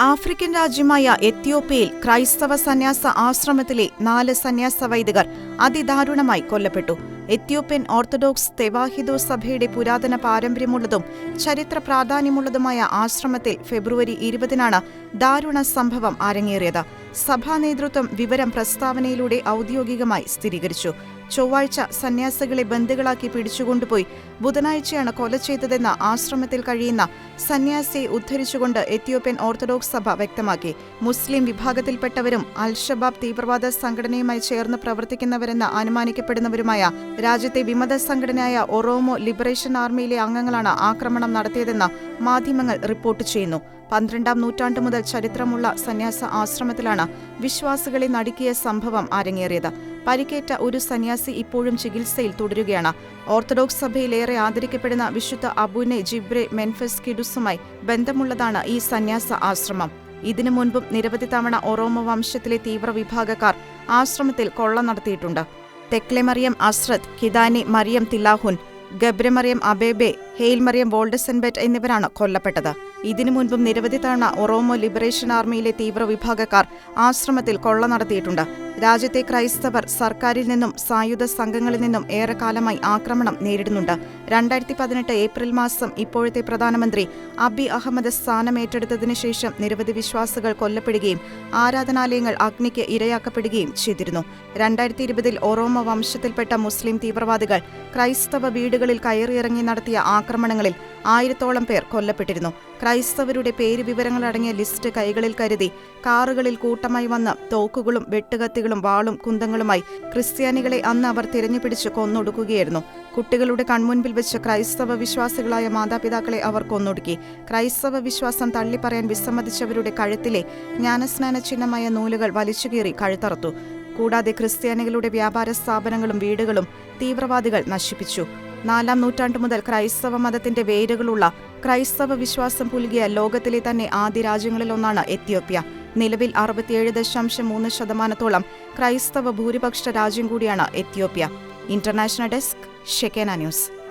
African രാജ്യമായ എത്യോപ്യയിൽ ക്രൈസ്തവ സന്യാസ ആശ്രമത്തിലെ നാല് സന്യാസ വൈദികർ അതിദാരുണമായി കൊല്ലപ്പെട്ടു. എത്യോപ്യൻ ഓർത്തഡോക്സ് തെവാഹിദോ സഭയുടെ പുരാതന പാരമ്പര്യമുള്ളതും ചരിത്ര പ്രാധാന്യമുള്ളതുമായ ആശ്രമത്തിൽ ഫെബ്രുവരി ഇരുപതിനാണ് ദാരുണ സംഭവം അരങ്ങേറിയത്. സഭാ നേതൃത്വം വിവരം പ്രസ്താവനയിലൂടെ ഔദ്യോഗികമായി സ്ഥിരീകരിച്ചു. ചൊവ്വാഴ്ച സന്യാസികളെ ബന്ദികളാക്കി പിടിച്ചുകൊണ്ടുപോയി. ബുധനാഴ്ചയാണ് കൊല ചെയ്തതെന്ന് ആശ്രമത്തിൽ കഴിയുന്ന സന്യാസിയെ ഉദ്ധരിച്ചുകൊണ്ട് എത്യോപ്യൻ ഓർത്തഡോക്സ് സഭ വ്യക്തമാക്കി. മുസ്ലിം വിഭാഗത്തിൽപ്പെട്ടവരും അൽ-ഷബാബ് തീവ്രവാദ സംഘടനയുമായി ചേർന്ന് പ്രവർത്തിക്കുന്നവരെന്ന് അനുമാനിക്കപ്പെടുന്നവരുമായ രാജ്യത്തെ വിമത സംഘടനയായ ഒറോമോ ലിബറേഷൻ ആർമിയിലെ അംഗങ്ങളാണ് ആക്രമണം നടത്തിയതെന്ന് മാധ്യമങ്ങൾ റിപ്പോർട്ട് ചെയ്യുന്നു. പന്ത്രണ്ടാം നൂറ്റാണ്ടു മുതൽ ചരിത്രമുള്ള സന്യാസ ആശ്രമത്തിലാണ് വിശ്വാസികളെ നടുക്കിയ സംഭവം അരങ്ങേറിയത്. പരിക്കേറ്റ ഒരു സന്യാസി ഇപ്പോഴും ചികിത്സയിൽ തുടരുകയാണ്. ഓർത്തഡോക്സ് സഭയിലേറെ ആദരിക്കപ്പെടുന്ന വിശുദ്ധ അബുനെ ജിബ്രെ മെൻഫസ് കിഡുസുമായി ബന്ധമുള്ളതാണ് ഈ സന്യാസ ആശ്രമം. ഇതിനു മുൻപും നിരവധി തവണ ഒറോമ വംശത്തിലെ തീവ്രവിഭാഗക്കാർ ആശ്രമത്തിൽ കൊള്ള നടത്തിയിട്ടുണ്ട്. Tekle Mariam Asrat Kidane Mariam Tilahun Gebremariam Abebe Haile Mariam Woldesenbet എന്നിവരാണ് കൊല്ലപ്പെട്ടത്. ഇതിനു മുൻപും നിരവധി തവണ ഒറോമോ ലിബറേഷൻ ആർമിയിലെ തീവ്രവിഭാഗക്കാർ ആശ്രമത്തിൽ കൊള്ള നടത്തിയിട്ടുണ്ട്. രാജ്യത്തെ ക്രൈസ്തവർ സർക്കാരിൽ നിന്നും സായുധ സംഘങ്ങളിൽ നിന്നും ഏറെക്കാലമായി ആക്രമണം നേരിടുന്നുണ്ട്. രണ്ടായിരത്തി പതിനെട്ട് ഏപ്രിൽ മാസം ഇപ്പോഴത്തെ പ്രധാനമന്ത്രി അബി അഹമ്മദ് സ്ഥാനമേറ്റെടുത്തതിനു ശേഷം നിരവധി വിശ്വാസികൾ കൊല്ലപ്പെടുകയും ആരാധനാലയങ്ങൾ അഗ്നിക്ക് ഇരയാക്കപ്പെടുകയും ചെയ്തിരുന്നു. രണ്ടായിരത്തി ഇരുപതിൽ ഒറോമോ വംശത്തിൽപ്പെട്ട മുസ്ലിം തീവ്രവാദികൾ ക്രൈസ്തവ വീടുകളിൽ കയറിയിറങ്ങി നടത്തിയ ആക്രമണങ്ങളിൽ ആയിരത്തോളം പേർ കൊല്ലപ്പെട്ടിരുന്നു. ക്രൈസ്തവരുടെ പേര് വിവരങ്ങളടങ്ങിയ ലിസ്റ്റ് കൈകളിൽ കരുതി കാറുകളിൽ കൂട്ടമായി വന്ന തോക്കുകളും വെട്ടുകത്തികളും വാളും കുന്തങ്ങളുമായി ക്രിസ്ത്യാനികളെ അന്ന് അവർ തിരഞ്ഞുപിടിച്ച് കൊന്നൊടുക്കുകയായിരുന്നു. കുട്ടികളുടെ കൺമുൻപിൽ വെച്ച് ക്രൈസ്തവ വിശ്വാസികളായ മാതാപിതാക്കളെ അവർ കൊന്നൊടുക്കി. ക്രൈസ്തവ വിശ്വാസം തള്ളിപ്പറയാൻ വിസമ്മതിച്ചവരുടെ കഴുത്തിലെ ജ്ഞാനസ്നാന ചിഹ്നമായ നൂലുകൾ വലിച്ചുകീറി കഴുത്തറത്തു. കൂടാതെ ക്രിസ്ത്യാനികളുടെ വ്യാപാര സ്ഥാപനങ്ങളും വീടുകളും തീവ്രവാദികൾ നശിപ്പിച്ചു. നാലാം നൂറ്റാണ്ടു മുതൽ ക്രൈസ്തവ മതത്തിന്റെ വേരുകളുള്ള ക്രൈസ്തവ വിശ്വാസം പുലുകിയ ലോകത്തിലെ തന്നെ ആദ്യ രാജ്യങ്ങളിലൊന്നാണ് എത്യോപ്യ. നിലവിൽ അറുപത്തിയേഴ് ദശാംശം മൂന്ന് ശതമാനത്തോളം ക്രൈസ്തവ ഭൂരിപക്ഷ രാജ്യം കൂടിയാണ് Ethiopia. International desk Shekinah news.